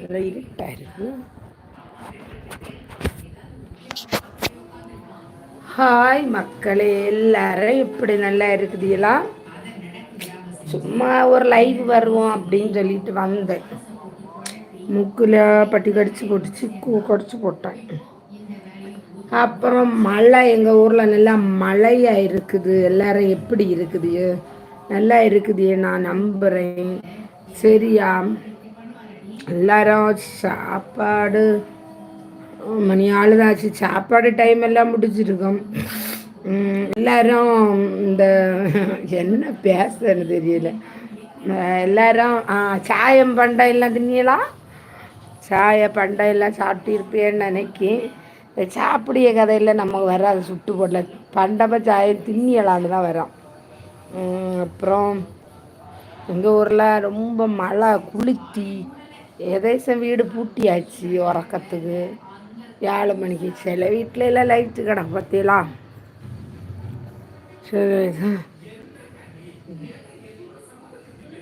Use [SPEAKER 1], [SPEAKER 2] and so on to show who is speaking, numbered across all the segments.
[SPEAKER 1] நல்லா இருட்டாக ஹாய் மக்களே எல்லாரும் இப்படி நல்லா இருக்குதுங்களா சும்மா ஒரு லைவ் வருவோம் அப்படின்னு சொல்லிட்டு வந்தேன் முக்கில் பட்டி கடிச்சு போட்டுச்சு கூ கடிச்சு போட்டேன் அப்புறம் மழை எங்கள் ஊரில் நல்லா மழையாக இருக்குது எல்லாரும் எப்படி இருக்குது நல்லா இருக்குது நான் நம்புகிறேன் சரியா எல்லாரும் சாப்பாடு மணி ஆளுதாச்சு சாப்பாடு டைம் எல்லாம் முடிச்சிருக்கோம் எல்லாரும் இந்த என்ன பேசுன்னு தெரியல. எல்லாரும் சாயம் பண்டம் எல்லாம் தின்னீங்களா? சாய பண்டம் எல்லாம் சாப்பிட்டு நினைக்கி சாப்பிடிய கதையில் நமக்கு வராது சுட்டு போடல பண்டம சாயம் தின்னியலான்னு தான் வரோம் அப்புறம் எங்கள் ஊரில் ரொம்ப மழை குளித்தி ஏதேசம் வீடு பூட்டியாச்சு உறக்கத்துக்கு. ஏழு மணிக்கு சில வீட்டில எல்லாம் லைட்டு கடை பார்த்தீங்களா சரி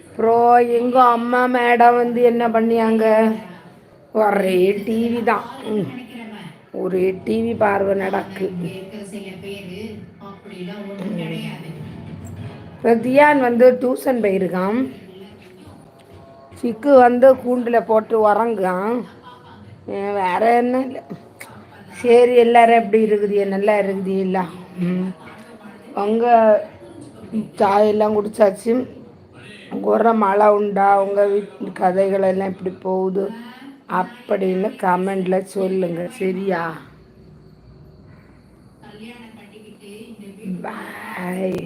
[SPEAKER 1] அப்புறம் எங்கள் அம்மா மேடம் வந்து என்ன பண்ணியாங்க? ஒரே டிவி தான். ஒரே டிவி பார்வை நடக்கு. தியான் வந்து டியூஷன் போயிருக்கான். சிக்கு வந்து கூண்டில் போட்டு உறங்கான் வேற என்ன இல்லை. சரி எல்லாரும் எப்படி இருக்குது நல்லா இருக்குது இல்லை. உங்கள் சாயெல்லாம் குடிச்சாச்சு. உங்கள் ஊரில் மழை உண்டா? உங்கள் வீட்டு கதைகள் எல்லாம் எப்படி போகுது? அப்படின்னு கமெண்டில் சொல்லுங்கள் சரியா? பாய்